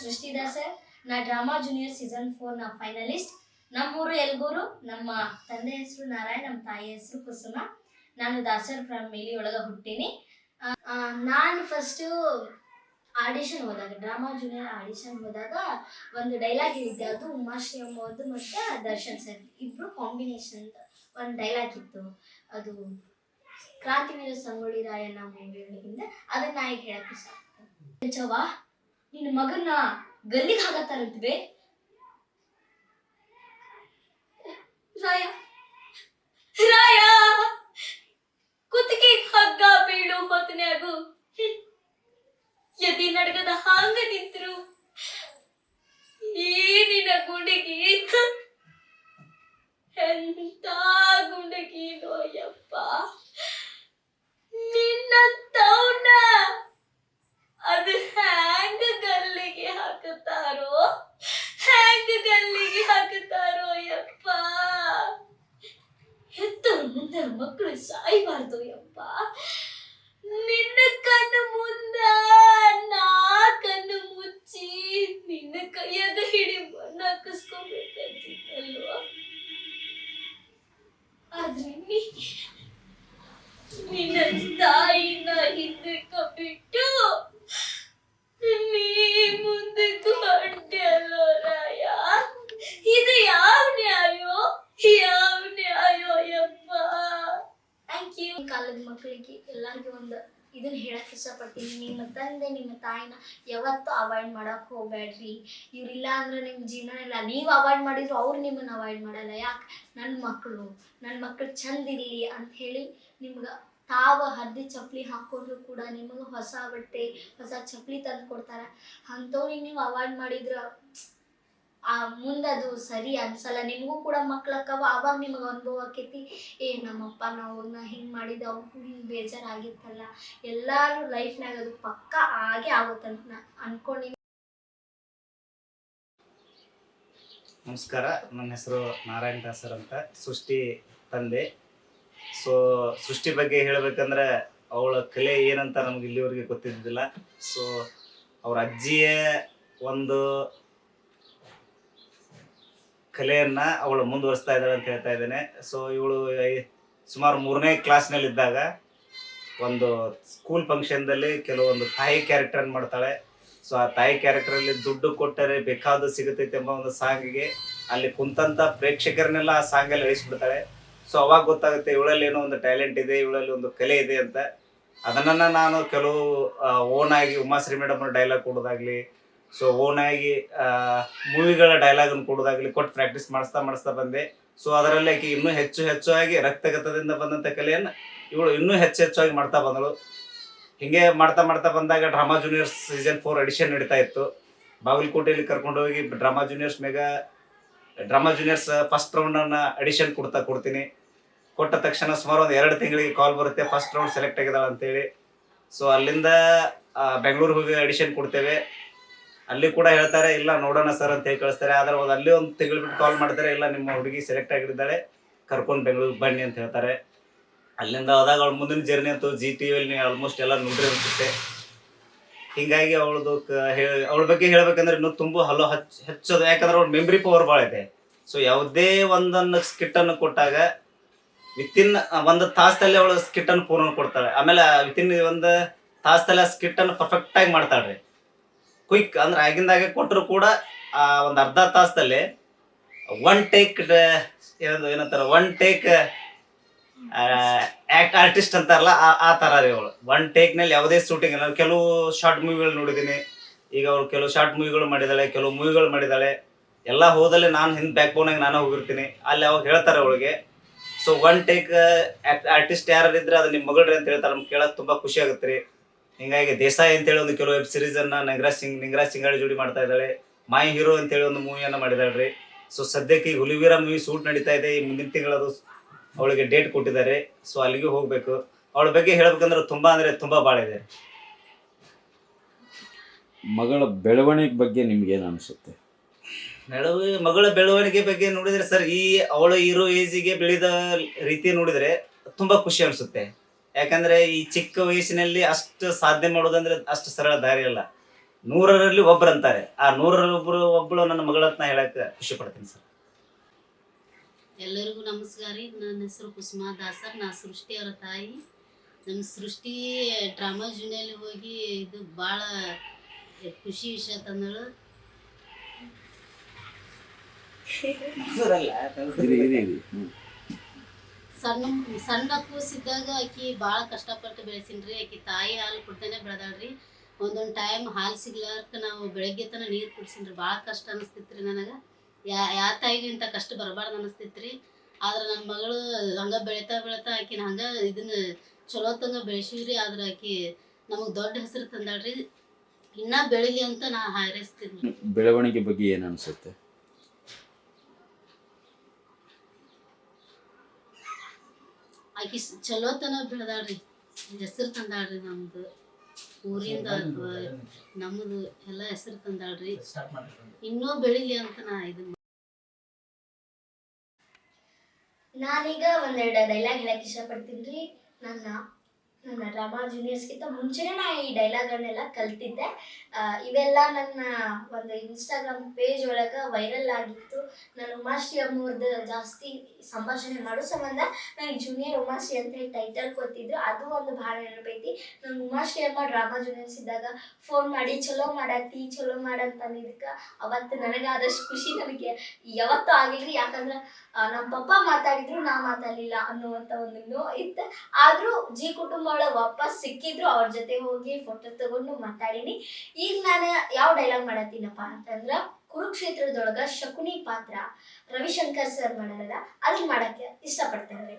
ನಮಸ್ಕಾರ ಸರ್ ನಾ drama junior season four, ನ ಫೈನಲಿಸ್ಟ್. ನಮ್ಮೂರು ಎಲ್ಗೂರು ನಮ್ಮ ತಂದೆ ಹೆಸರು ನಾರಾಯಣ್, ನಮ್ಮ ತಾಯಿ ಹೆಸರು ಕುಸುಮ. ನಾನು ದಾಸರ್ ಫ್ಯಾಮಿಲಿ ಒಳಗ ಹುಟ್ಟೀನಿ. ನಾನು ಫಸ್ಟು ಆಡಿಷನ್ ಹೋದಾಗ, ಡ್ರಾಮಾ ಜೂನಿಯರ್ ಆಡಿಷನ್ ಹೋದಾಗ ಒಂದು ಡೈಲಾಗ್ ಇದ್ದೆ ಅದು ಉಮಾಶ್ರೀ ಅಮ್ಮವ್ರದ್ದು ಮತ್ತು ದರ್ಶನ್ ಸರ್ ಇಬ್ರು ಕಾಂಬಿನೇಷನ್ ಒಂದು ಡೈಲಾಗ್ ಇತ್ತು. ಅದು ಕ್ರಾಂತಿವೀರ ಸಂಗೊಳ್ಳಿ ರಾಯಣ್ಣ ಮೂವಿ ಒಳಗಿಂದ ಅದನ್ನ ಈಗ ಹೇಳಕ್ಕೆ ಇಷ್ಟ ಚವ್ವ ನಿನ್ನ ಮಗನ್ನ ಗಲ್ಲಿಗೆ ಹಾಕತ್ತಾರಂತವೆ ರಾಯ ಕುತ್ತಿಗೆ ಹಗ್ಗ ಬೀಳು ಹೊತ್ತನ್ಯಾಗು ಎದಿ ನಡ್ಗದ ಹಾಂಗ ನಿಂತ್ರು ಈ ನಿನ್ನ ಗುಂಡಿಗಿ ಎಂತ ಗುಂಡಗಿ ನೋಯಪ್ಪ ನಿನ್ನ ತೌನ ಅದು ಹ್ಯಾಂಗ ಗಲ್ಲಿಗೆ ಹಾಕುತ್ತಾರೋ ಹ್ಯಾಂಗ ಗಲ್ಲಿಗೆ ಹಾಕುತ್ತಾರೋ ಯಪ್ಪ ಹೆತ್ತರು ಮುಂದೆ ಮಕ್ಕಳು ಸಾಯಬಾರ್ದು ಯಪ್ಪ ನಿನ್ನ ಕಣ್ಣು ಮುಂದ ನಾ ಕಣ್ಣು ಮುಚ್ಚಿ ನಿನ್ನ ಕೈಯಾಗ ಹಿಡಿ ಮಣ್ಣು ಹಾಕಿಸ್ಕೊಬೇಕಂತಿದ್ದಲ್ವ ಆದ್ರೆ ನೀ ನಿನ್ನ ತಾಯಿನ ಹಿಂದಕ್ಕ ಬಿಟ್ಟು ನೀ ಮುಂದಕ್ಕೆ ಹೊಂಟೆಲ್ಲೋ ರಾಯ ಇದು ಯಾವ ನ್ಯಾಯೋ ಯಾವ ನ್ಯಾಯೋ ಯಪ್ಪ ಥ್ಯಾಂಕ್ ಯು ಕಾಲದ ಮಕ್ಕಳಿಗೆ ಎಲ್ಲರಿಗೂ ಒಂದು ಇದನ್ನ ಹೇಳಕ್ ಇಷ್ಟಪಡ್ತೀನಿ ನಿಮ್ಮ ತಂದೆ ನಿಮ್ಮ ತಾಯಿನ ಯಾವತ್ತೂ ಅವಾಯ್ಡ್ ಮಾಡಕ್ ಹೋಗ್ಬೇಡ್ರಿ. ಇವ್ರಿಲ್ಲ ಅಂದ್ರೆ ನಿಮ್ಮ ಜೀವನ ಇಲ್ಲ. ನೀವು ಅವಾಯ್ಡ್ ಮಾಡಿದ್ರು ಅವ್ರು ನಿಮ್ಮನ್ನ ಅವಾಯ್ಡ್ ಮಾಡಲ್ಲ. ಯಾಕೆ? ನನ್ನ ಮಕ್ಕಳು ನನ್ನ ಮಕ್ಕಳು ಚಂದ ಇರಲಿ ಅಂತ ಹೇಳಿ ನಿಮ್ಗೆ ತಾವ ಹದ್ದಿ ಚಪ್ಪಲಿ ಹಾಕೊಂಡ್ರು ಕೂಡ ನಿಮಗೆ ಹೊಸ ಬಟ್ಟೆ, ಹೊಸ ಚಪ್ಪಲಿ ತಂದು ಕೊಡ್ತಾರೆ ಅಂಥವ್ರಿಗೆ ನೀವು ಅವಾಯ್ಡ್ ಮಾಡಿದ್ರೆ ಆ ಮುಂದದು ಸರಿ ಅನ್ಸಲ್ಲ. ನಿಮಗೂ ಕೂಡ ಮಕ್ಳಕ್ಕವ ಅವಾಗ ನಿಮಗೆ ಅನುಭವ ಆಕೈತಿ, ಏ, ನಮ್ಮಪ್ಪ ಅವ್ರನ್ನ ಹಿಂಗೆ ಮಾಡಿದ ಅವ್ರು ಹಿಂಗೆ ಬೇಜಾರಾಗಿತ್ತಲ್ಲ. ಎಲ್ಲರೂ ಲೈಫ್ನಾಗ ಅದು ಪಕ್ಕ ಆಗೇ ಆಗುತ್ತಂತ ನಾ ಅನ್ಕೊಂಡಿನಿ. ನಮಸ್ಕಾರ ನನ್ನ ಹೆಸರು ನಾರಾಯಣ ದಾಸರ್ ಅಂತ, ಸೃಷ್ಟಿ ತಂದೆ. ಸೊ ಸೃಷ್ಟಿ ಬಗ್ಗೆ ಹೇಳಬೇಕಂದ್ರೆ, ಅವಳ ಕಲೆ ಏನಂತ ನಮ್ಗೆ ಇಲ್ಲಿವರೆಗೆ ಗೊತ್ತಿದ್ದಿಲ್ಲ ಸೊ ಅವ್ರ ಅಜ್ಜಿಯ ಒಂದು ಕಲೆಯನ್ನ ಅವಳು ಮುಂದುವರಿಸ್ತಾ ಇದ್ದಾಳೆ ಅಂತ ಹೇಳ್ತಾ ಇದ್ದೇನೆ. ಸೊ ಇವಳು ಸುಮಾರು ಮೂರನೇ ಕ್ಲಾಸ್ನಲ್ಲಿದ್ದಾಗ ಒಂದು ಸ್ಕೂಲ್ ಫಂಕ್ಷನ್ದಲ್ಲಿ ಕೆಲವೊಂದು ತಾಯಿ ಕ್ಯಾರೆಕ್ಟರ್ ಮಾಡ್ತಾಳೆ. ಸೊ ಆ ತಾಯಿ ಕ್ಯಾರೆಕ್ಟರ್ ಅಲ್ಲಿ ದುಡ್ಡು ಕೊಟ್ಟರೆ ಬೇಕಾದ ಸಿಗುತ್ತೈತೆ ಎಂಬ ಒಂದು ಸಾಂಗಿಗೆ ಅಲ್ಲಿ ಕುಂತಂತ ಪ್ರೇಕ್ಷಕರನ್ನೆಲ್ಲ ಆ ಸಾಂಗ್ ಅಲ್ಲಿ ಇಳಿಸ್ಬಿಡ್ತಾಳೆ ಸೊ ಅವಾಗ ಗೊತ್ತಾಗುತ್ತೆ ಇವಳಲ್ಲಿ ಏನೋ ಒಂದು ಟ್ಯಾಲೆಂಟ್ ಇದೆ, ಇವಳಲ್ಲಿ ಒಂದು ಕಲೆ ಇದೆ ಅಂತ. ಅದನ್ನ ನಾನು ಕೆಲವು ಓನ್ ಆಗಿ ಉಮಾಶ್ರೀ ಮೇಡಮ್ ಡೈಲಾಗ್ ಕೊಡೋದಾಗ್ಲಿ ಸೊ ಓನಾಗಿ ಆಗಿ ಮೂವಿಗಳ ಡೈಲಾಗ್ ಕೊಡೋದಾಗ್ಲಿ ಕೊಟ್ಟು ಪ್ರಾಕ್ಟೀಸ್ ಮಾಡಿಸ್ತಾ ಮಾಡಿಸ್ತಾ ಬಂದೆ. ಸೊ ಅದರಲ್ಲಿ ಆಕೆ ಇನ್ನೂ ಹೆಚ್ಚು ಹೆಚ್ಚಾಗಿ ರಕ್ತಗತದಿಂದ ಬಂದಂತ ಕಲೆಯನ್ನ ಇವಳು ಇನ್ನೂ ಹೆಚ್ಚು ಹೆಚ್ಚಾಗಿ ಮಾಡ್ತಾ ಬಂದಳು. ಹಿಂಗೆ ಮಾಡ್ತಾ ಮಾಡ್ತಾ ಬಂದಾಗ drama juniors season four edition ನಡೀತಾ ಇತ್ತು. ಬಾಗಲಕೋಟೆಯಲ್ಲಿ ಕರ್ಕೊಂಡು ಹೋಗಿ ಡ್ರಾಮಾ ಜೂನಿಯರ್ಸ್ ಮೇಗ, ಡ್ರಾಮಾ ಜೂನಿಯರ್ಸ್ ಫಸ್ಟ್ ರೌಂಡನ್ನು ಅಡಿಷನ್ ಕೊಡ್ತಾ ಕೊಡ್ತೀನಿ. ಕೊಟ್ಟ ತಕ್ಷಣ ಸುಮಾರು ಒಂದು ಎರಡು ತಿಂಗಳಿಗೆ ಕಾಲ್ ಬರುತ್ತೆ ಫಸ್ಟ್ ರೌಂಡ್ ಸೆಲೆಕ್ಟ್ ಆಗಿದಾಳ ಅಂತೇಳಿ. ಸೊ ಅಲ್ಲಿಂದ ಬೆಂಗಳೂರಿಗೆ ಹೋಗಿ ಅಡಿಷನ್ ಕೊಡ್ತೇವೆ. ಅಲ್ಲಿ ಕೂಡ ಹೇಳ್ತಾರೆ, ಇಲ್ಲ, ನೋಡೋಣ ಸರ್ ಅಂತ ಹೇಳಿ ಕಳಿಸ್ತಾರೆ. ಆದ್ರೆ ಒಂದು ಅಲ್ಲಿ ಒಂದು ತಿಂಗಳು ಬಿಟ್ಟು ಕಾಲ್ ಮಾಡ್ತಾರೆ, ಇಲ್ಲ, ನಿಮ್ಮ ಹುಡುಗಿ ಸೆಲೆಕ್ಟ್ ಆಗಿದ್ದಾಳೆ, ಕರ್ಕೊಂಡು ಬೆಂಗಳೂರಿಗೆ ಬನ್ನಿ ಅಂತ ಹೇಳ್ತಾರೆ. ಅಲ್ಲಿಂದ ಹೋದಾಗ ಅವಳ ಮುಂದಿನ ಜರ್ನಿ ಅಂತೂ ಜಿ ಟಿ ವಿಲ್ ಆಲ್ಮೋಸ್ಟ್ ಎಲ್ಲ ನೋಡ್ರಿ ಅನ್ಸುತ್ತೆ ಹಿಂಗಾಗಿ ಅವಳದು ಅವಳ ಬಗ್ಗೆ ಹೇಳ್ಬೇಕಂದ್ರೆ ಇನ್ನೂ ತುಂಬ ಹಲೋ ಹಚ್, ಹೆಚ್ಚೋದು. ಯಾಕಂದ್ರೆ ಅವ್ಳ ಮೆಮ್ರಿ ಪವರ್ ಭಾಳ ಇದೆ. ಸೊ ಯಾವುದೇ ಒಂದನ್ನು ಸ್ಕಿಟ್ ಅನ್ನು ಕೊಟ್ಟಾಗ ವಿತಿನ್ ಒಂದು ತಾಸದಲ್ಲಿ ಅವಳು ಸ್ಕಿಟ್ ಅನ್ನು ಪೂರ್ಣ ಕೊಡ್ತಾಳೆ. ಆಮೇಲೆ ವಿತಿನ್ ಒಂದು ತಾಸದಲ್ಲಿ ಆ ಸ್ಕಿಟ್ ಅನ್ನು ಪರ್ಫೆಕ್ಟ್ ಆಗಿ ಮಾಡ್ತಾಳ್ರಿ. ಕ್ವಿಕ್ ಅಂದ್ರೆ ಆಗಿಂದಾಗ ಕೊಟ್ಟರು ಕೂಡ, ಆ, ಒಂದು ಅರ್ಧ ತಾಸದಲ್ಲಿ ಒನ್ ಟೇಕ್ ಏನದು, ಏನಂತಾರೆ ಒನ್ ಟೇಕ್ ಆಕ್ಟ್ ಆರ್ಟಿಸ್ಟ್ ಅಂತಾರಲ್ಲ, ಆ- ತರ ರೀ ಅವಳು. ಒನ್ ಟೇಕ್ನಲ್ಲಿ ಯಾವುದೇ ಶೂಟಿಂಗ್ ಇಲ್ಲ. ಕೆಲವು ಶಾರ್ಟ್ ಮೂವಿಗಳು ನೋಡಿದ್ದೀನಿ ಈಗ ಅವಳು ಕೆಲವು ಶಾರ್ಟ್ ಮೂವಿಗಳು ಮಾಡಿದಾಳೆ, ಕೆಲವು ಮೂವಿಗಳು ಮಾಡಿದಾಳೆ. ಎಲ್ಲ ಹೋದಲ್ಲಿ ನಾನು ಹಿಂದೆ ಬ್ಯಾಕ್ ಬೋನಾಗಿ ನಾನು ಹೋಗಿರ್ತೀನಿ. ಅಲ್ಲಿ ಅವಾಗ ಹೇಳ್ತಾರೆ ಅವಳಿಗೆ ಸೊ ಒನ್ ಟೇಕ್ ಆರ್ಟಿಸ್ಟ್ ಯಾರು ಇದ್ರೆ ಅದು ನಿಮ್ಮ ಮಗಳ್ರಿ ಅಂತ ಹೇಳ್ತಾರೆ. ನಮ್ಗೆ ಕೇಳಕ್ ತುಂಬಾ ಖುಷಿ ಆಗುತ್ತೆ ರೀ. ಹಿಂಗಾಗಿ ದೇಸಾಯಿ ಅಂತೇಳಿ ಒಂದು ಕೆಲವು ವೆಬ್ ಸೀರೀಸ್ ಅನ್ನ ನಂಗರಾಜ್ ಸಿಂಗ್ ನಿಂಗರಾಜ್ ಸಿಂಗಾಳಿ ಜೋಡಿ ಮಾಡ್ತಾ ಇದ್ದಾಳೆ. ಮೈ ಹೀರೋ ಅಂತೇಳಿ ಒಂದು ಮೂವಿಯನ್ನ ಮಾಡಿದಾಳೆ ರೀ. ಸೊ ಸದ್ಯಕ್ಕೆ ಈ ಹುಲಿವೀರ ಮೂವಿ ಶೂಟ್ ನಡೀತಾ ಇದೆ. ಈ ಮುಂದಿನ ತಿಂಗಳದು ಅವಳಿಗೆ ಡೇಟ್ ಕೊಟ್ಟಿದ್ದಾರೆ. ಸೊ ಅಲ್ಲಿಗೆ ಹೋಗ್ಬೇಕು. ಅವಳ ಬಗ್ಗೆ ಹೇಳ್ಬೇಕಂದ್ರೆ ತುಂಬಾ ಅಂದ್ರೆ ತುಂಬಾ ಭಾಳ ಇದೆ ಮಗಳ ಬೆಳವಣಿಗೆ ಬಗ್ಗೆ ನಿಮ್ಗೇನು ಅನಿಸುತ್ತೆ? ಅನ್ಸುತ್ತೆ ಮಗಳ ಬೆಳವಣಿಗೆ ಬಗ್ಗೆ ನೋಡಿದ್ರೆ ಸರ್ ಈ ಅವಳು ಇರೋ ಏಜಿಗೆ ಬೆಳೆದ ರೀತಿ ನೋಡಿದ್ರೆ ತುಂಬಾ ಖುಷಿ ಅನಿಸುತ್ತೆ. ಯಾಕಂದ್ರೆ ಈ ಚಿಕ್ಕ ವಯಸ್ಸಿನಲ್ಲಿ ಅಷ್ಟು ಸಾಧನೆ ಮಾಡೋದಂದ್ರೆ ಅಷ್ಟು ಸರಳ ದಾರಿ ಅಲ್ಲ. ನೂರರಲ್ಲಿ ಒಬ್ರು ಅಂತಾರೆ. ಆ ನೂರರಲ್ಲಿ ಒಬ್ರು ಒಬ್ಬಳು ನನ್ನ ಮಗಳ ನಾ ಹೇಳಕ್ ಖುಷಿ ಪಡ್ತೀನಿ ಸರ್. ಎಲ್ಲರಿಗೂ ನಮಸ್ಕಾರ ರೀ. ನನ್ನ ಹೆಸರು ಕುಸುಮಾ ದಾಸರ್ ನಾ ಸೃಷ್ಟಿ ಅವರ ತಾಯಿ. ನಮ್ಮ ಸೃಷ್ಟಿ ಡ್ರಾಮಾ ಜೂನಿಯಲ್ಲಿ ಹೋಗಿ ಇದು ಭಾಳ ಖುಷಿ ವಿಷಯ ತಂದಳು. ಇರಿ ಇರಿ. ಸಣ್ಣ ಸಣ್ಣ ಕೂಸಿದ್ದಾಗ ಆಕಿ ಭಾಳ ಕಷ್ಟಪಟ್ಟು ಬೆಳೆಸಿನ್ರಿ. ಆಕಿ ತಾಯಿ ಹಾಲು ಕೊಡ್ತಾನೆ ಬೆಳೆದಾಳ್ರಿ. ಒಂದೊಂದು ಟೈಮ್ ಹಾಲು ಸಿಗ್ಲಾರ್ಕ ನಾವು ಬೆಳಗ್ಗೆ ತನ ನೀರು ಕುಡ್ಸಿನ್ರಿ. ಭಾಳ ಕಷ್ಟ ಅನಿಸ್ತಿತ್ರಿ ನನಗೆ. ಯಾ ಯಾವ ತಾಯಿಗೂ ಇಂಥ ಕಷ್ಟ ಬರಬಾರ್ದು ಅನಿಸ್ತಿತ್ರಿ. ಆದ್ರೆ ನನ್ನ ಮಗಳು ಹಂಗ ಬೆಳಿತಾ ಬೆಳಿತಾ ಆಕಿನ ಹಂಗ ಇದನ್ನ ಚಲೋ ತಂಗ ಆದ್ರೆ ಆಕಿ ನಮಗೆ ದೊಡ್ಡ ಹೆಸರು ತಂದಾಳ್ರಿ. ಇನ್ನ ಬೆಳಿಲಿ ಅಂತ ನಾ ಹಾರೈಸ್ತೀನಿ. ಬೆಳವಣಿಗೆ ಬಗ್ಗೆ ಏನು ಅನಿಸುತ್ತೆ? ಆಕಿ ಚಲೋತನ ಬೆಳೆದಾಳ್ರಿ. ಹೆಸರು ತಂದಾಳ್ರಿ ನಮ್ದು. ಊರಿಂದ ಅಥವಾ ನಮ್ಮದು ಎಲ್ಲ ಹೆಸರು ತಂದಾಳ್ರಿ. ಇನ್ನೂ ಬೆಳಿಲಿ ಅಂತ ನಾ ಇದನ್ನ ನಾನೀಗ ಒಂದೆರಡು ಡೈಲಾಗ್ ಹೇಳಕ್ ಇಷ್ಟಪಡ್ತೀನಿ ರೀ. ನನ್ನ ನನ್ನ ಡ್ರಾಮಾ ಜೂನಿಯರ್ಸ್ಗಿಂತ ಮುಂಚೆನೇ ನಾ ಈ ಡೈಲಾಗ್ಗಳನ್ನೆಲ್ಲ ಕಲ್ತಿದ್ದೆ. ಇವೆಲ್ಲ ನನ್ನ ಒಂದು ಇನ್ಸ್ಟಾಗ್ರಾಮ್ ಪೇಜ್ ಒಳಗೆ ವೈರಲ್ ಆಗಿತ್ತು. ನಾನು ಉಮಾಶ್ರೀ ಅಮ್ಮವ್ರದ್ದು ಜಾಸ್ತಿ ಸಂಭಾಷಣೆ ಮಾಡೋ ಸಂಬಂಧ ನನಗೆ ಜೂನಿಯರ್ ಉಮಾಶ್ರೀ ಅಂತ ಹೇಳಿ ಟೈಟಲ್ ಕೊಟ್ಟಿದ್ರು. ಅದು ಒಂದು ಭಾಳ ನೆನಪೈತಿ. ನಾನು ಉಮಾಶ್ರೀ ಅಮ್ಮ ಡ್ರಾಮಾ ಜೂನಿಯರ್ಸ್ ಇದ್ದಾಗ ಫೋನ್ ಮಾಡಿ, ಚಲೋ ಮಾಡತ್ತಿ ಚಲೋ ಮಾಡಂತ ಅಂದಿದ್ದಕ್ಕೆ ಅವತ್ತು ನನಗಾದಷ್ಟು ಖುಷಿ ನನಗೆ ಯಾವತ್ತೂ ಆಗಿಲ್ರಿ ಯಾಕಂದ್ರೆ ನಮ್ ನಮ್ಮ ಪಪ್ಪ ಮಾತಾಡಿದ್ರು, ನಾ ಮಾತಾಡಲಿಲ್ಲ ಅನ್ನುವಂಥ ಒಂದು ನೋ ಇತ್ತು. ಆದರೂ ಜಿ ಕುಟುಂಬ ಒಳಗೆ ವಾಪಸ್ ಸಿಕ್ಕಿದ್ರು ಅವ್ರ ಜೊತೆ ಹೋಗಿ ಫೋಟೋ ತಗೊಂಡು ಮಾತಾಡೀನಿ. ಈಗ ನಾನು ಯಾವ ಡೈಲಾಗ್ ಮಾಡತ್ತೀನಪ್ಪ ಅಂತಂದ್ರ ಕುರುಕ್ಷೇತ್ರದೊಳಗ ಶಕುನಿ ಪಾತ್ರ ರವಿಶಂಕರ್ ಸರ್ ಮಾಡಲ್ಲ ಅದನ್ನ ಮಾಡಕ್ಕೆ ಇಷ್ಟಪಡ್ತೇನೆ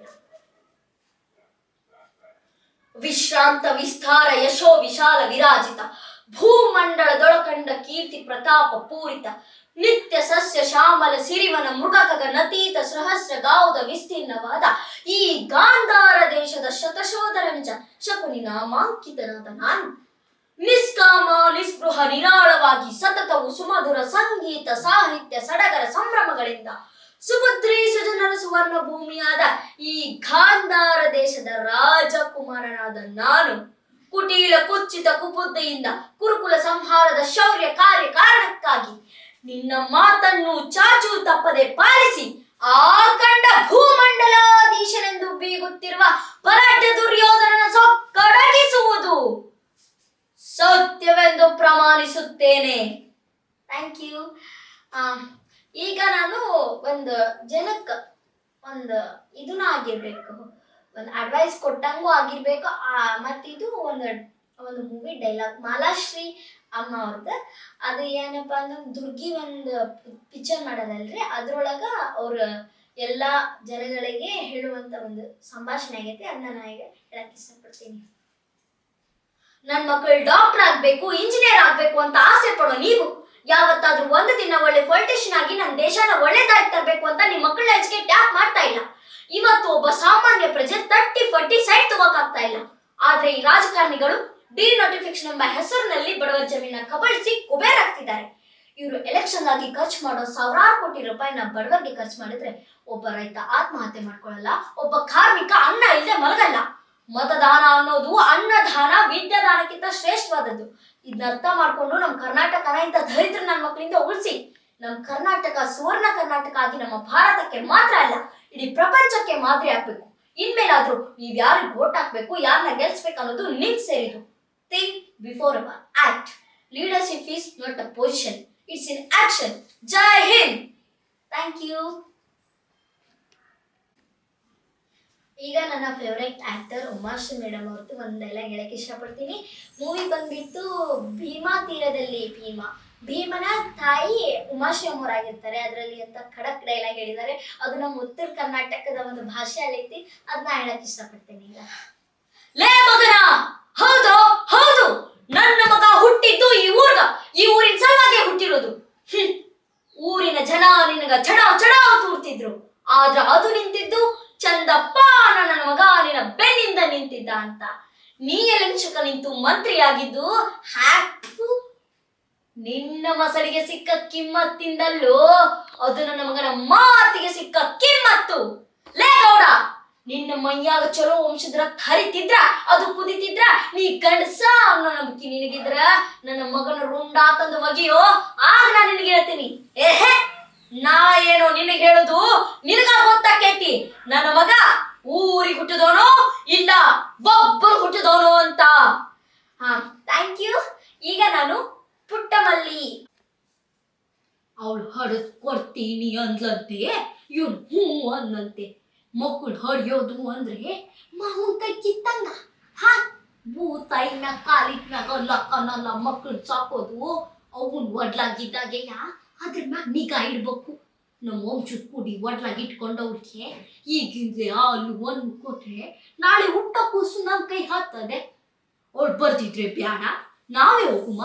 ವಿಶ್ರಾಂತ ವಿಸ್ತಾರ ಯಶೋ ವಿಶಾಲ ವಿರಾಜಿತ ಭೂಮಂಡಲದೊಳಕಂಡ ಕೀರ್ತಿ ಪ್ರತಾಪ ಪೂರಿತ ನಿತ್ಯ ಸಸ್ಯ ಶ್ಯಾಮಲ ಸಿರಿವನ ಮೃಗಕಗ ನತೀತ ಸಹಸ್ರ ಗಾವುದ ವಿಸ್ತೀರ್ಣವಾದ ಈ ಗಾಂಧಾರ ದೇಶದ ಶತಶೋಧರ ನಿಜ. ಶಕುನಿ ನಾಮಾಂಕಿತನಾದ ನಾನು. ನಿಷ್ಕಾಮ, ನಿಸ್ಪೃಹ, ನಿರಾಳವಾಗಿ ಸತತವು ಸುಮಧುರ ಸಂಗೀತ, ಸಾಹಿತ್ಯ, ಸಡಗರ ಸಂಭ್ರಮಗಳಿಂದ ಸುಭದ್ರಿ ಸುಜನರ ಸುವರ್ಣ ಭೂಮಿಯಾದ ಈ ಗಾಂಧಾರ ದೇಶದ ರಾಜಕುಮಾರನಾದ ನಾನು. ಕುಟೀಲ ಕುಚ್ಚಿತ ಕುಪುದ್ದೆಯಿಂದ ಕುರುಕುಲ ಸಂಹಾರದ ಶೌರ್ಯ ಕಾರ್ಯ ಕಾರಣಕ್ಕಾಗಿ ನಿನ್ನ ಮಾತನ್ನು ಚಾಚು ತಪ್ಪದೆ ಪಾಲಿಸಿ ಆ ಕಂಡ ಭೂಮಂಡಲಾಧೀಶನೆಂದು ಬೀಗುತ್ತಿರುವ ಪರಾಟ ದುರ್ಯೋಧನನ ಸೊಕ್ಕಡಗಿಸುವುದು ಸತ್ಯವೆಂದು ಪ್ರಮಾಣಿಸುತ್ತೇನೆ. ಥ್ಯಾಂಕ್ ಯು ಈಗ ನಾನು ಒಂದು ಜನಕ್ಕೆ, ಒಂದು ಇದನ್ನ ಆಗಿರ್ಬೇಕು ಒಂದು ಅಡ್ವೈಸ್ ಕೊಟ್ಟಂಗೂ ಆಗಿರ್ಬೇಕು. ಮತ್ತಿದು ಒಂದು ಒಂದು ಮೂವಿ ಡೈಲಾಗ್ ಮಾಲಾಶ್ರೀ ಅಮ್ಮ ಅವ್ರದ್ದು ಅದು ಏನಪ್ಪ ಅಂದ್ರೆ ದುರ್ಗಿ ಒಂದು ಪಿಕ್ಚರ್ ಮಾಡೋದಲ್ರಿ. ಅದ್ರೊಳಗ ಅವ್ರ ಎಲ್ಲ ಜನಗಳಿಗೆ ಹೇಳುವಂತ ಒಂದು ಸಂಭಾಷಣೆ ಆಗೈತೆ. ಅದನ್ನ ನಾ ಈಗ ಹೇಳಕ್ ಇಷ್ಟಪಡ್ತೀನಿ. ನನ್ನ ಮಕ್ಕಳು ಡಾಕ್ಟರ್ ಆಗ್ಬೇಕು ಇಂಜಿನಿಯರ್ ಆಗ್ಬೇಕು ಅಂತ ಆಸೆ ಪಡೋ ನೀವು, ಯಾವತ್ತಾದ್ರೂ ಒಂದು ದಿನ ಒಳ್ಳೆ ಪೊಲಿಟಿಷಿಯನ್ ಆಗಿ ನನ್ನ ದೇಶನ ಒಳ್ಳೆದಾಗಿ ತರಬೇಕು ಅಂತ ನಿಮ್ಮ ಮಕ್ಕಳ ಎಜುಕೇಟ್ ಟ್ಯಾಪ್ ಮಾಡ್ತಾ ಇಲ್ಲ. ಇವತ್ತು ಒಬ್ಬ ಸಾಮಾನ್ಯ ಪ್ರಜೆ ತಟ್ಟಿ ಫಟ್ಟಿ ಸೈಡ್ ತಗೋಕಾಗ್ತಾ ಇಲ್ಲ. ಆದ್ರೆ ಈ ರಾಜಕಾರಣಿಗಳು ಡಿ ನೋಟಿಫಿಕೇಶನ್ ಎಂಬ ಹೆಸರಿನಲ್ಲಿ ಬಡವರ ಜಮೀನ ಕಬಳಿಸಿ ಕುಬೇರಾಗ್ತಿದ್ದಾರೆ ಇವರು ಎಲೆಕ್ಷನ್ ಆಗಿ ಖರ್ಚು ಮಾಡೋ ಸಾವಿರಾರು ಕೋಟಿ ರೂಪಾಯಿನ ಬಡವರಿಗೆ ಖರ್ಚು ಮಾಡಿದ್ರೆ ಒಬ್ಬ ರೈತ ಆತ್ಮಹತ್ಯೆ ಮಾಡ್ಕೊಳ್ಳಲ್ಲ, ಒಬ್ಬ ಕಾರ್ಮಿಕ ಅನ್ನ ಇಲ್ಲದೆ ಮಲಗಲ್ಲ. ಮತದಾನ ಅನ್ನೋದು ಅನ್ನದಾನ, ವಿದ್ಯಾದಾನಕ್ಕಿಂತ ಶ್ರೇಷ್ಠವಾದದ್ದು. ಇದನ್ನ ಅರ್ಥ ಮಾಡ್ಕೊಂಡು ನಮ್ಮ ಕರ್ನಾಟಕನ ಇಂಥ ದರಿದ್ರ ನನ್ನ ಮಕ್ಕಳಿಂದ ಉಳಿಸಿ. ನಮ್ಮ ಕರ್ನಾಟಕ ಸುವರ್ಣ ಕರ್ನಾಟಕ ಆಗಿ ನಮ್ಮ ಭಾರತಕ್ಕೆ ಮಾತ್ರ ಅಲ್ಲ, ಇಡೀ ಪ್ರಪಂಚಕ್ಕೆ ಮಾದರಿ ಆಗ್ಬೇಕು. ಇನ್ಮೇಲಾದ್ರೂ ನೀವ್ ಯಾರಿಗೆ ಓಟ್ ಹಾಕ್ಬೇಕು ಯಾರನ್ನ ಗೆಲ್ಸ್ಬೇಕು ಅನ್ನೋದು ನಿಮ್ ಸೇರಿದು before you act. Leadership is not a position, it's an action. Jai Hind! Thank you ಈಗ ನನ್ನ ಫೇವ್ರೆಟ್ ಆಕ್ಟರ್ ಉಮಾಶ್ರೀ ಮೇಡಮ್ ಅವ್ರದ್ದು ಒಂದು ಡೈಲಾಗ್ ಹೇಳಕ್ಕೆ ಇಷ್ಟಪಡ್ತೀನಿ. ಮೂವಿ ಬಂದ್ಬಿಟ್ಟು ಭೀಮಾ ತೀರದಲ್ಲಿ ಭೀಮಾ. ಭೀಮನ ತಾಯಿ ಉಮಾಶ್ರೀ ಅಮ್ಮವರಾಗಿರ್ತಾರೆ. ಅದರಲ್ಲಿ ಅಂತ ಖಡಕ್ ಡೈಲಾಗ್ ಹೇಳಿದ್ದಾರೆ. ಅದು ನಮ್ಮ ಉತ್ತರ ಕರ್ನಾಟಕದ ಒಂದು ಭಾಷೆಯಲ್ಲಿ ಅಲ್ಲೈತಿ ಅದನ್ನ ಹೇಳಕ್ಕೆ ಇಷ್ಟಪಡ್ತೀನಿ ಈಗ. ಲೇ ಮಗನ! ಹೌದು ಹೌದು. ನನ್ನ ಮಗ ಹುಟ್ಟಿದ್ದು ಈ ಊರ್ಗ. ಈ ಊರಿನ ಸಲುವಾಗಿ ಹುಟ್ಟಿರೋದು. ಊರಿನ ಜನ ನಿನಗ ಚಡ ಚಡ ತೂರ್ತಿದ್ರು. ಆದ್ರೆ ಅದು ನಿಂತಿದ್ದು ಚಂದಪ್ಪ ನನ್ನ ಮಗ ನಿನ್ನ ಬೆನ್ನಿಂದ ನಿಂತಿದ್ದ ಅಂತ. ನೀ ಎಲೆಕ್ಷಕ ನಿಂತು ಮಂತ್ರಿಯಾಗಿದ್ದು? ಹ್ಯಾಪು ನಿನ್ನ ಮಸಳಿಗೆ ಸಿಕ್ಕ ಕಿಮ್ಮತ್ತಿಂದಲ್ಲೋ ಅದು ನನ್ನ ಮಗನ ಮಾತಿಗೆ ಸಿಕ್ಕ ಕಿಮ್ಮತ್ತು. ಲೇ ಗೌಡ! ನಿನ್ನ ಮೈಯಾಗ ಚಲೋ ವಂಶದ್ರ ಹರಿತಿದ್ರ, ಅದು ಕುದಿತಿದ್ರ, ನೀ ಗಂಡಸ ಅನ್ನೋ ನಂಬಿಕೆ ನಿನಗಿದ್ರ, ನನ್ನ ಮಗನ ರುಂಡ ತಂದು ಒಗೆಯೋ, ಆಗ ನಾನು ನಿನಗೆ ಹೇಳ್ತೀನಿ. ಏಹೆ, ನಾ ಏನೋ ನಿನಗೆ ಹೇಳೋದು ನಿನಗ ಗೊತ್ತಾಕೈತಿ. ನನ್ನ ಮಗ ಊರಿಗೆ ಹುಟ್ಟಿದವನು ಇಲ್ಲ ಒಬ್ಬರು ಹುಟ್ಟಿದವನು ಅಂತ. ಹಾ ಥ್ಯಾಂಕ್ ಯು ಈಗ ನಾನು ಪುಟ್ಟ ಮಲ್ಲಿ ಅವಳು ಹಡದ್ ಕೊಡ್ತೀನಿ ಅಂದ್ಲಂತೆ, ಇವನು ಹ್ಞೂ ಅನ್ನಂತೆ. ಮಕ್ಕಳು ಹೊಡೆಯೋದು ಅಂದ್ರೆ ಮಾವನ್ ಕೈ ಕಿತ್ತಂಗ. ಹಾ, ಭೂತಾಯಿನ ಮ್ಯಾಗ ಕಾಲಿಟ್ ಮ್ಯಾಗ ಲಕ್ಕನಲ್ಲ ಮಕ್ಕಳು ಸಾಕೋದು, ಅವನ್ ಒಡ್ಲಾಗಿದ್ದಾಗೆ ಅದ್ರ ಮ್ಯಾಗ ನಿಗಾ ಇಡ್ಬೇಕು. ನಮ್ಮ ವಂಶದ ಕೂಡಿ ಒಡ್ಲಾಗಿ ಇಟ್ಕೊಂಡವ್ರಿಗೆ ಈಗಿಂದಲೇ ಹಾಲು ಒಂದು ಕೊಟ್ರೆ ನಾಳೆ ಹುಟ್ಟ ಕೂಸು ನಮ್ಮ ಕೈ ಹಾಕ್ತದೆ. ಅವ್ಳು ಬರ್ತಿದ್ರೆ ಬ್ಯಾಡ, ನಾವೇ ಹೋಗುಮ.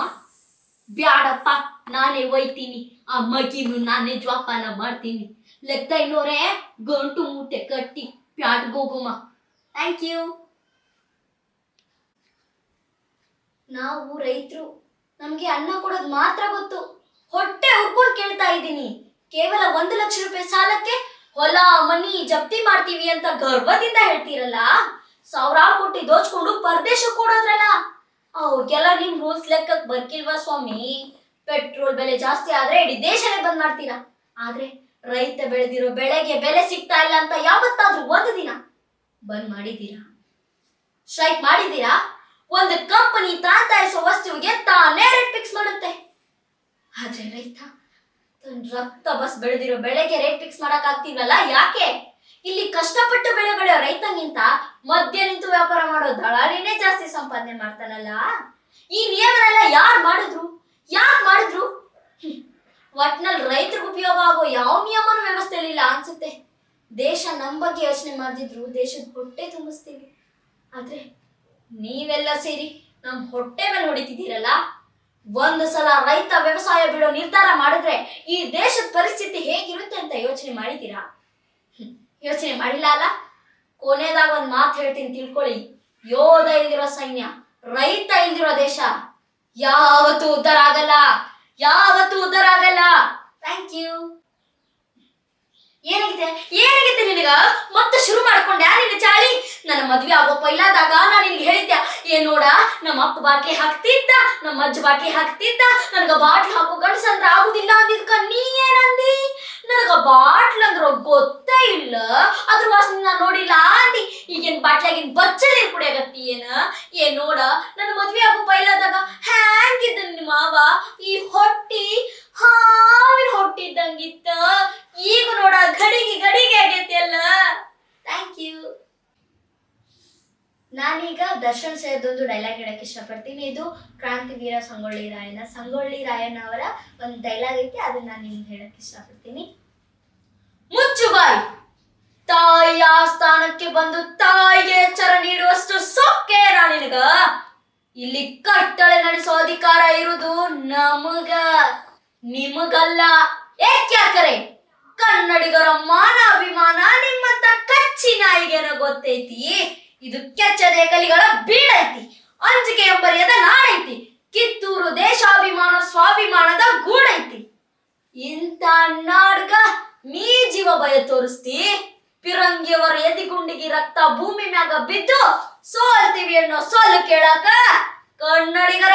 ಬ್ಯಾಡಪ್ಪ, ನಾನೇ ಒಯ್ತೀನಿ ಆ ಮಗಿನು ನಾನೇ ಜ್ವಾಪಾನ ಮಾಡ್ತೀನಿ. ಲೆಕ್ಕ ಇನ್ನೋರೇ ಗಂಟು ಮೂಟೆ ಕಟ್ಟಿ ಪ್ಯಾಟ್ ಗೋಗುಮ. ಥ್ಯಾಂಕ್ ಯು ನಾವು ರೈತರು ನಮ್ಗೆ ಅನ್ನ ಕೊಡೋದು ಮಾತ್ರ ಗೊತ್ತು. ಹೊಟ್ಟೆ ಹುರ್ಕೊಂಡು ಕೇಳ್ತಾ ಇದ್ದೀನಿ. ಕೇವಲ ಒಂದು ಲಕ್ಷ ರೂಪಾಯಿ ಸಾಲಕ್ಕೆ ಹೊಲ ಮನಿ ಜಪ್ತಿ ಮಾಡ್ತೀವಿ ಅಂತ ಗರ್ವದಿಂದ ಹೇಳ್ತೀರಲ್ಲ? ಸಾವಿರಾರು ಕೋಟಿ ದೋಚ್ಕೊಂಡು ಪರದೇಶಕ್ಕೆ ಕೊಡೋದ್ರಲ್ಲ? ಅವ್ರಿಗೆಲ್ಲ ನಿಮ್ ರೂಲ್ಸ್ ಲೆಕ್ಕಕ್ಕೆ ಬರ್ಕಿಲ್ವಾ ಸ್ವಾಮಿ? ಪೆಟ್ರೋಲ್ ಬೆಲೆ ಜಾಸ್ತಿ ಆದ್ರೆ ಇಡೀ ದೇಶನೇ ಬಂದ್ ಮಾಡ್ತೀರಾ? ಆದ್ರೆ ರೈತ ಬೆಳೆದಿರೋ ಬೆಳೆಗೆ ಬೆಲೆ ಸಿಗ್ತಾ ಇಲ್ಲ ಅಂತ ಯಾವತ್ತಾದ್ರೂ ಒಂದು ದಿನ ಬಂದ್ ಮಾಡಿದ್ದೀರಾ? ಸ್ಟ್ರೈಕ್ ಮಾಡಿದ್ದೀರಾ? ಒಂದು ಕಂಪನಿ ತಾಂತಾಯಿಸೋ ವಸ್ತುವಿಗೆ ತಾನೇ ರೇಟ್ ಫಿಕ್ಸ್ ಮಾಡುತ್ತೆ. ಆದ್ರೆ ರೈತ ತನ್ನ ರಕ್ತ ಬಸ್ ಬೆಳೆದಿರೋ ಬೆಳೆಗೆ ರೇಟ್ ಫಿಕ್ಸ್ ಮಾಡಕ್ ಯಾಕೆ? ಇಲ್ಲಿ ಕಷ್ಟಪಟ್ಟು ಬೆಳೆ ಬೆಳೆಯೋ ರೈತನಿಂತ ಮಧ್ಯ ನಿಂತು ವ್ಯಾಪಾರ ಮಾಡೋ ದಳಾಳಿನೇ ಜಾಸ್ತಿ ಸಂಪಾದನೆ ಮಾಡ್ತಾನಲ್ಲ? ಈ ನಿಯಮನೆಲ್ಲ ಯಾರು ಮಾಡಿದ್ರು? ಯಾಕೆ ಮಾಡಿದ್ರು. ಒಟ್ನಲ್ಲಿ ರೈತರಿಗೆ ಉಪಯೋಗ ಆಗೋ ಯಾವ ನಿಯಮನೂ ವ್ಯವಸ್ಥೆ ಇಲ್ಲ ಅನ್ಸುತ್ತೆ. ದೇಶ ನಮ್ಮ ಬಗ್ಗೆ ಯೋಚನೆ ಮಾಡಿದ್ರು ದೇಶದ ಹೊಟ್ಟೆ ತುಂಬಿಸ್ತೀವಿ. ಆದ್ರೆ ನೀವೆಲ್ಲ ಸೇರಿ ನಮ್ಮ ಹೊಟ್ಟೆ ಮೇಲೆ ಹೊಡಿತಿದ್ದೀರಲ್ಲ? ಒಂದು ಸಲ ರೈತ ವ್ಯವಸಾಯ ಬಿಡೋ ನಿರ್ಧಾರ ಮಾಡಿದ್ರೆ ಈ ದೇಶದ ಪರಿಸ್ಥಿತಿ ಹೇಗಿರುತ್ತೆ ಅಂತ ಯೋಚನೆ ಮಾಡಿದ್ದೀರಾ? ಯೋಚನೆ ಮಾಡಿಲ್ಲ ಅಲ್ಲ? ಕೊನೆದಾಗ ಒಂದು ಮಾತು ಹೇಳ್ತೀನಿ, ತಿಳ್ಕೊಳ್ಳಿ. ಯೋಧ ಇಲ್ದಿರೋ ಸೈನ್ಯ, ರೈತ ಇಲ್ದಿರೋ ದೇಶ ಯಾವತ್ತೂ ಉದ್ಧಾರ ಆಗಲ್ಲ. ಯಾವತ್ತೂ ಉದ್ಧಾರ ಆಗಲ್ಲ ಥ್ಯಾಂಕ್ ಯು ಏನಾಗಿದೆ? ಏನಾಗಿದೆ ನಿನಗ? ಮತ್ತೆ ಶುರು ಮಾಡ್ಕೊಂಡ್ಯಾ ಮದ್ವೆ ಆಗೋ ಪೈಲಾದಾಗ ನಾನು ನಿನ್ಗೆ ಹೇಳಿದ್ದೆ ಏ ನೋಡ, ನಮ್ಮ ಅಪ್ಪ ಬಾಟ್ಲಿ ಹಾಕ್ತಿದ್ದ, ನಮ್ಮ ಅಜ್ಜ ಬಾಟ್ಲಿ ಹಾಕ್ತಿದ್ದ, ನನಗ ಬಾಟ್ಲಿ ಹಾಕೋ ಗಂಡಸಂದ್ರ ಆಗುದಿಲ್ಲ ಅಂದಿದ್ಕ ನೀ ಏನಂದಿ? ನನಗ ಬಾಟ್ಲ್ ಅಂದ್ರ ಗೊತ್ತೇ ಇಲ್ಲ, ಅದ್ರ ವಾಸನೆ ನಾನು ನೋಡಿಲ್ಲ ಅಂದಿ. ಈಗೇನ್ ಬಾಟ್ಲಾಗಿನ್ ಬಚ್ಚಲಿ ಕುಡಿಯಾಗತ್ತಿ ಏನ? ಏ ನೋಡ, ನನ್ನ ಮದ್ವೆ ಆಗೋ ಪೈಲಾದಾಗ ಹ್ಯಾಂಗಿದ್ದ ನಿಮ್ಮ ಮಾವ? ಈ ಹೊಟ್ಟಿ ಹಾವಿನ ಹೊಟ್ಟಿದ್ದಂಗಿತ್ತ ಈಗ ನೋಡ ಗಡಿಗೆ ಗಡಿಗೆ ಆಗೈತಿ ಅಲ್ಲ ಥ್ಯಾಂಕ್ ಯು ನಾನೀಗ ದರ್ಶನ್ ಸೇರಿದೊಂದು ಡೈಲಾಗ್ ಹೇಳಕ್ ಇಷ್ಟಪಡ್ತೀನಿ. ಇದು ಕ್ರಾಂತಿವೀರ ಸಂಗೊಳ್ಳಿ ರಾಯಣ್ಣ ಸಂಗೊಳ್ಳಿ ರಾಯಣ್ಣ ಅವರ ಒಂದು ಡೈಲಾಗ್ ಐತಿ, ಅದನ್ನ ನಾನು ನಿಮ್ಗೆ ಹೇಳಕ್ ಇಷ್ಟಪಡ್ತೀನಿ. ಮುಚ್ಚು ಬಾಯ್ ತಾಯಿಯ ಸ್ಥಾನಕ್ಕೆ ಬಂದು ತಾಯಿಗೆ ಎಚ್ಚರ ನೀಡುವಷ್ಟು ಸೊಕ್ಕೆ ನಿನಗ. ಇಲ್ಲಿ ಕಟ್ಟಳೆ ನಡೆಸೋ ಅಧಿಕಾರ ಇರುವುದು ನಮಗ. ನಿಮಗಲ್ಲ. ಏಕ್ಯಾಕರೆ ಕನ್ನಡಿಗರ ಮಾನ ಅಭಿಮಾನ ನಿಮ್ಮಂತ ಕಚ್ಚಿ ನಾಯಿಗೆನ ಗೊತ್ತೈತಿ? ಇದು ಕೆಚ್ಚದೆ ಕಲಿಗಳ ಬೀಳೈತಿ ಅಂಜಿಕೆ ಎಂಬರಿಯದ ನಾಡೈತಿ ಕಿತ್ತೂರು ದೇಶಾಭಿಮಾನ, ಸ್ವಾಭಿಮಾನದ ಗೂಡೈತಿ ಇಂಥ ನಾಡ್ಗ ನೀ ಜೀವ ಭಯ ತೋರಿಸ್ತಿ. ಪಿರಂಗಿಯವರ ಎದಿಗುಂಡಿಗೆ ರಕ್ತ ಭೂಮಿ ಮ್ಯಾಗ ಬಿದ್ದು ಸೋಲ್ತೀವಿ ಅನ್ನೋ ಸೋಲು ಕೇಳಾಕ ಕನ್ನಡಿಗರ